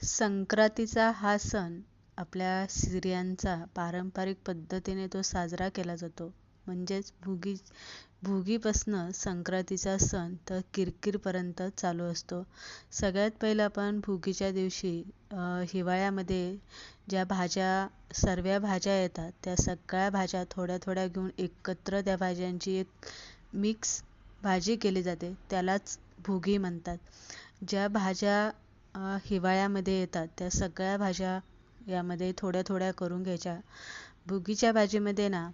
संक्रांतीचा हा सण आपल्या स्त्रियांचा पारंपरिक पद्धतीने तो साजरा केला जातो. म्हणजेच भुगी भुगीपासनं संक्रांतीचा सण तर किरकिरपर्यंत चालू असतो. सगळ्यात पहिलं आपण भुगीच्या दिवशी हिवाळ्यामध्ये ज्या भाज्या सर्व भाज्या येतात त्या सगळ्या भाज्या थोड्या थोड्या घेऊन एकत्र त्या भाज्यांची एक मिक्स भाजी केली जाते. त्यालाच भुगी म्हणतात. ज्या भाज्या हिवाळ्यामध्ये येतात. त्या सगळ्या भाज्या यामध्ये थोड्या थोड्या करून घ्यायच्या. भुगीच्या भाजीमध्ये ना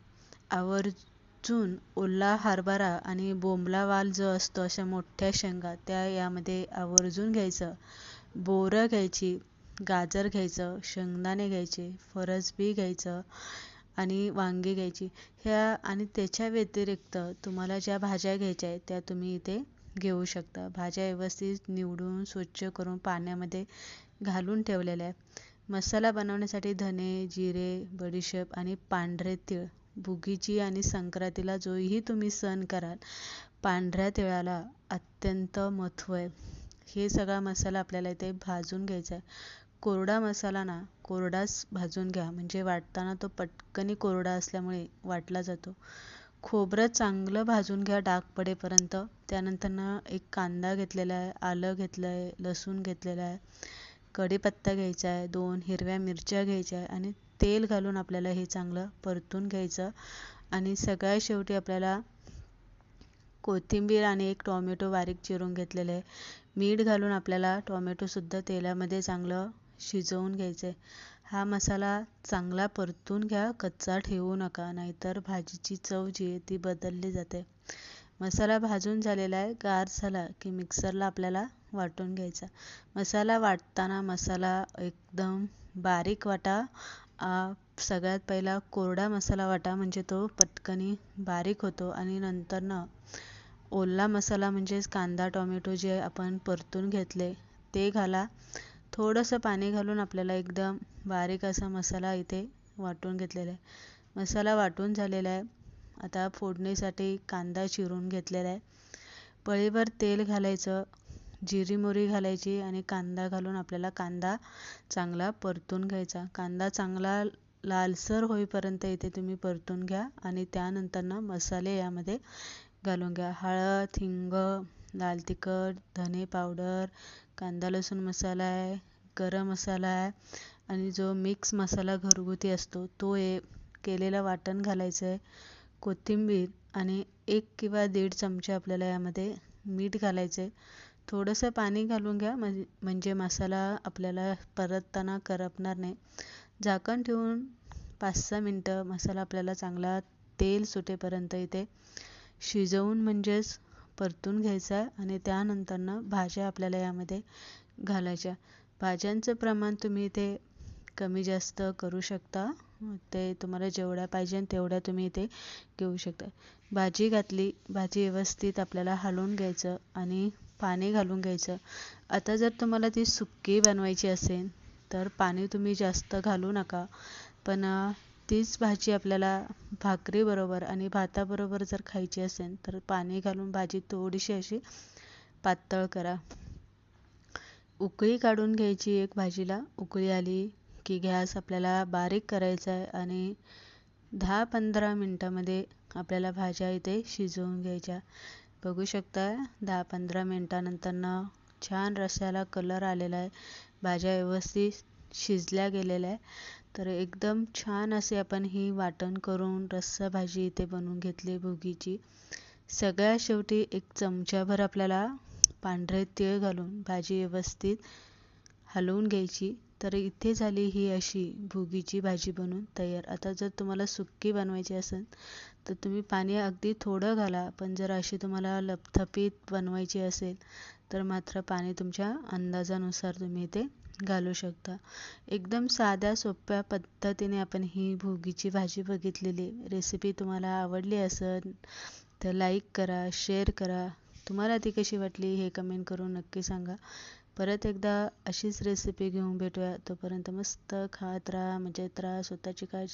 आवर्जून ओला हरभरा आणि बोंबला वाल जो असतो अशा मोठ्या शेंगा त्या यामध्ये आवर्जून घ्यायचं. बोरं घ्यायची गाजर घ्यायचं शेंगदाणे घ्यायचे फरसबी घ्यायचं आणि वांगी घ्यायची. ह्या आणि त्याच्या व्यतिरिक्त तुम्हाला ज्या भाज्या घ्यायच्या आहेत त्या तुम्ही इथे घेऊ शकता. भाज्या व्यवस्थित निवडून स्वच्छ करून पाण्यामध्ये घालून ठेवलेल्या आहे मसाला बनवण्यासाठी धने जिरे बडीशेप आणि पांढरे तीळ भुगीची आणि संक्रांतीला जोही तुम्ही सण कराल. पांढऱ्या तिळाला अत्यंत महत्त्व आहे. हे सगळा मसाला आपल्याला इथे भाजून घ्यायचा आहे. कोरडा मसाला ना कोरडाच भाजून घ्या. म्हणजे वाटताना तो पटकनी कोरडा असल्यामुळे वाटला जातो. खोबरं चांगलं भाजून घ्या डाग पडेपर्यंत. त्यानंतर एक कांदा घेतलेला आहे आलं घेतलं आहे लसूण घेतलेलं आहे कढीपत्ता घ्यायचा आहे दोन हिरव्या मिरच्या घ्यायच्या आहे आणि तेल घालून आपल्याला हे चांगलं परतून घ्यायचं. आणि सगळ्यात शेवटी आपल्याला कोथिंबीर आणि एक टॉमॅटो बारीक चिरून घेतलेलं आहे. मीठ घालून आपल्याला टॉमॅटोसुद्धा तेलामध्ये चांगलं शिजवून घ्यायचं आहे. हा मसाला चांगला परतून घ्या कच्चा ठेवू नका नाहीतर भाजीची चव जी आहे ती बदलली जाते. मसाला भाजून झालेला आहे गार झाला की मिक्सरला आपल्याला वाटून घ्यायचा. मसाला वाटताना मसाला एकदम बारीक वाटा. सगळ्यात पहिला कोरडा मसाला वाटा म्हणजे तो पटकनी बारीक होतो आणि नंतरनं ओला मसाला म्हणजेच कांदा टोमॅटो जे आपण परतून घेतले ते घाला. थोडंसं पाणी घालून आपल्याला एकदम बारीक असा मसाला इथे वाटून घेतलेला आहे. मसाला वाटून झालेला आहे. आता फोडणीसाठी कांदा चिरून घेतलेला आहे. पळीभर तेल घालायचं जिरी मोहरी घालायची आणि कांदा घालून आपल्याला कांदा चांगला परतून घ्यायचा. कांदा चांगला लालसर होईपर्यंत इथे तुम्ही परतून घ्या आणि त्यानंतरनं मसाले यामध्ये घालून घ्या. हळद हिंग लाल तिखट धने पावडर कांदा लसूण मसाला आहे गरम मसाला आहे आणि जो मिक्स मसाला घरगुती असतो तो हे केलेलं वाटण घालायचं आहे. कोथिंबीर आणि एक किंवा दीड चमचे आपल्याला यामध्ये मीठ घालायचं आहे. थोडंसं पाणी घालून घ्या म्हणजे म्हणजे मसाला आपल्याला परतताना करपणार नाही. झाकण ठेवून पाच सहा मिनटं मसाला आपल्याला चांगला तेल सुटेपर्यंत इथे शिजवून म्हणजेच परतून घ्यायचा आणि त्यानंतरनं भाज्या आपल्याला यामध्ये घालायच्या. भाज्यांचं प्रमाण तुम्ही इथे कमी जास्त करू शकता. ते तुम्हाला जेवढ्या पाहिजे तेवढ्या तुम्ही इथे घेऊ शकता. भाजी घातली भाजी व्यवस्थित आपल्याला हलवून घ्यायचं आणि पाणी घालून घ्यायचं. आता जर तुम्हाला ती सुक्की बनवायची असेल तर पाणी तुम्ही जास्त घालू नका. पण तीच भाजी आपल्याला भाकरीबरोबर आणि भाताबरोबर जर खायची असेल तर पाणी घालून भाजी थोडीशी अशी पातळ करा. उकळी काढून घ्यायची एक भाजीला. उकळी आली की गॅस आपल्याला बारीक करायचा आहे आणि दहा पंधरा मिनटामध्ये आपल्याला भाज्या इथे शिजवून घ्यायच्या. बघू शकता दहा पंधरा मिनटानंतरनं छान रस्याला कलर आलेला आहे. भाज्या व्यवस्थित शिजल्या गेलेल्या आहे तर एकदम छान असे आपण ही वाटण करून रस्सा भाजी इथे बनवून घेतली भुगीची. सगळ्या शेवटी एक चमच्याभर आपल्याला पांढरे तीळ घालून भाजी व्यवस्थित हलवून घ्यायची. तर इथे झाली ही अशी भुगीची भाजी बनवून तयार. आता जर तुम्हाला सुक्की बनवायची असेल तर तुम्ही पाणी अगदी थोडं घाला. पण जर अशी तुम्हाला लपथपीत बनवायची असेल तर मात्र पाणी तुमच्या अंदाजानुसार तुम्ही इथे घालू शकता. एकदम साध्या सोप्या पद्धतीने आपण ही भोगीची भाजी बघितलेली. रेसिपी तुम्हाला आवडली असेल तर लाईक करा शेअर करा. तुम्हाला ती कशी वाटली हे कमेंट करून नक्की सांगा. परत एकदा अशीच रेसिपी घेऊन भेटूया. तोपर्यंत मस्त खात राहा म्हणजे मजेत राहा स्वतःची काळजी